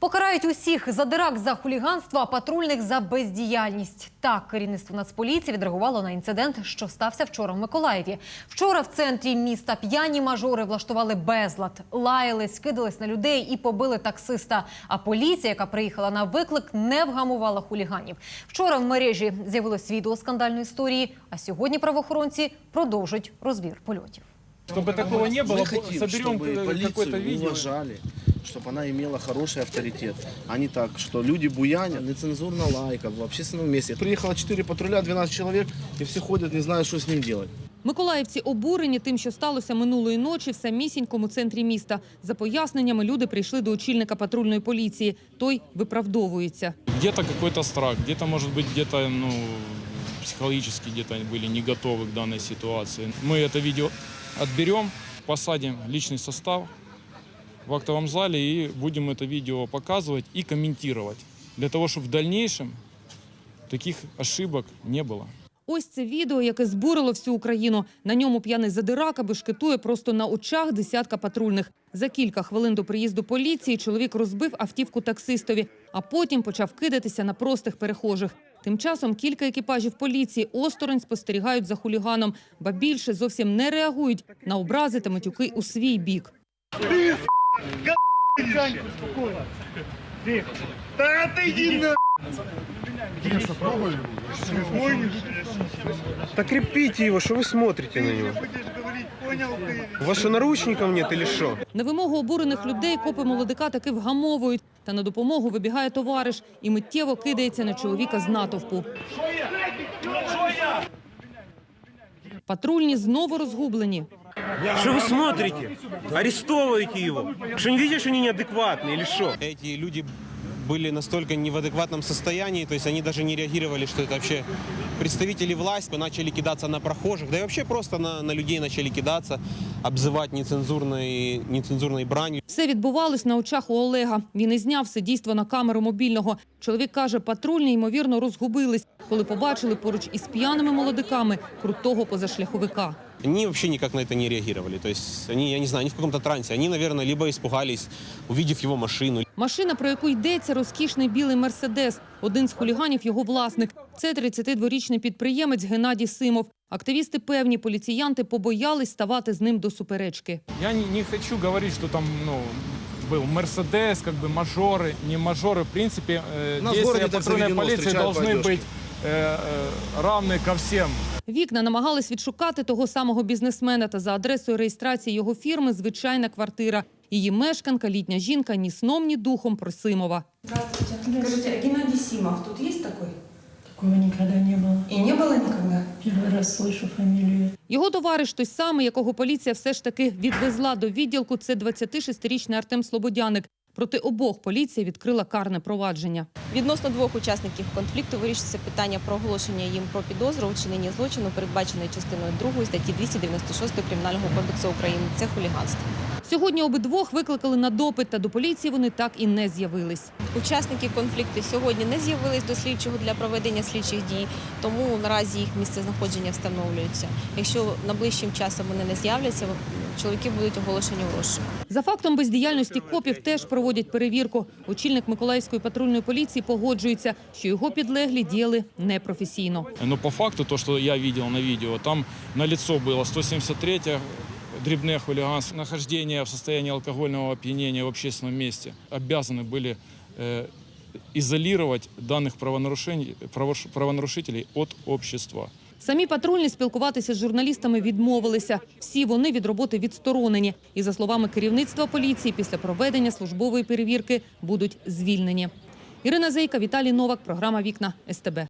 Покарають усіх задирак за хуліганство, а патрульних за бездіяльність. Так керівництво Нацполіції відреагувало на інцидент, що стався вчора в Миколаєві. Вчора в центрі міста п'яні мажори влаштували безлад, лаялись, скидались на людей і побили таксиста. А поліція, яка приїхала на виклик, не вгамувала хуліганів. Вчора в мережі з'явилось відео скандальної історії. А сьогодні правоохоронці продовжують розбір польотів. Чтобы такого не было, Мы хотим, соберем чтобы какое-то полицию видео. уважали, чтобы она имела хороший авторитет, а не так, что люди буянят, нецензурно лайков в общественном месте. Приехало 4 патруля, 12 человек, и все ходят, не знают, что с ним делать. Миколаївці обурені тим, що сталося минулої ночі в самісінькому центрі міста. За поясненнями люди прийшли до очільника патрульної поліції. Той виправдовується. Где-то какой-то страх, где-то, может быть, где-то, ну, психологически где-то были не готовы к данной ситуации. Мы это видео отберем, посадим личный состав в актовом зале и будем это видео показывать и комментировать. Для того, чтобы в дальнейшем таких ошибок не было. Ось це відео, яке збурило всю Україну. На ньому п'яний задирака бешкетує просто на очах десятка патрульних. За кілька хвилин до приїзду поліції чоловік розбив автівку таксистові, а потім почав кидатися на простих перехожих. Тим часом кілька екіпажів поліції осторонь спостерігають за хуліганом, ба більше зовсім не реагують на образи та матюки у свій бік. Так крепите его, что вы смотрите на него? У вас что, наручников нет или что? На вимогу обурених людей копи молодика таки вгамовують. Та на допомогу вибігає товариш і миттєво кидається на чоловіка з натовпу. Патрульні знову розгублені. Что вы смотрите? Арестовывайте его. Что не видите, что они неадекватные или что? Эти люди были настолько не в адекватном состоянии, то есть они даже не реагировали, что это вообще представители власти начали кидаться на прохожих, да и вообще просто на, на людей начали кидаться, обзывать нецензурной, нецензурной бранью. Все відбувалось на очах у Олега. Він і зняв все дійство на камеру мобільного. Чоловік каже, патрульні ймовірно розгубились, коли побачили поруч із п'яними молодиками крутого позашляховика. Они вообще никак на это не реагировали, то есть они, я не знаю, они в каком-то трансе, они, наверное, либо испугались, увидев его машину, Машина, про яку йдеться, розкішний білий мерседес. Один з хуліганів його власник. Це 32-річний підприємець Геннадій Симов. Активісти певні, поліціянти побоялись ставати з ним до суперечки. Я не, не хочу говорить, что там, ну, был Мерседес, как бы мажоры, не мажоры. В принципе, э, У нас в действия городе так патрульной заведено, полиции встречают по должны одежке. быть э, э, равны ко всем. Вікна намагались відшукати того самого бізнесмена та за адресою реєстрації його фірми звичайна квартира. Її мешканка, літня жінка, ні сном, ні духом про Симова. Скажите, а Геннадий Симов тут есть такой? Такого никогда не было. И не было никогда? Первый раз слышу фамилию. Його товариш, той самий, якого поліція все ж таки відвезла до відділку, це 26-річний Артем Слободяник. Проти обох поліція відкрила карне провадження. Відносно двох учасників конфлікту вирішиться питання про оголошення їм про підозру у вчиненні злочину, передбаченої частиною 2 статті 296 Кримінального кодексу України. Це хуліганство. Сьогодні обидвох викликали на допит, та до поліції вони так і не з'явились. Учасники конфлікту сьогодні не з'явились до слідчого для проведення слідчих дій, тому наразі їх місце знаходження встановлюється. Якщо найближчим часом вони не з'являться, чоловіки будуть оголошені у розшук. За фактом бездіяльності копів теж проводять перевірку. Очільник Миколаївської патрульної поліції погоджується, що його підлеглі діяли непрофесійно. Но по факту, то, что я видел на видео, там на лицо было 173 дребное хулиганство, нахождение в состоянии алкогольного опьянения в общественном месте. Обязаны были э, изолировать данных правонарушений, правош- правонарушителей от общества. Самі патрульні спілкуватися з журналістами відмовилися. Всі вони від роботи відсторонені. І за словами керівництва поліції, після проведення службової перевірки будуть звільнені. Ірина Зейка, Віталій Новак, програма Вікна СТБ.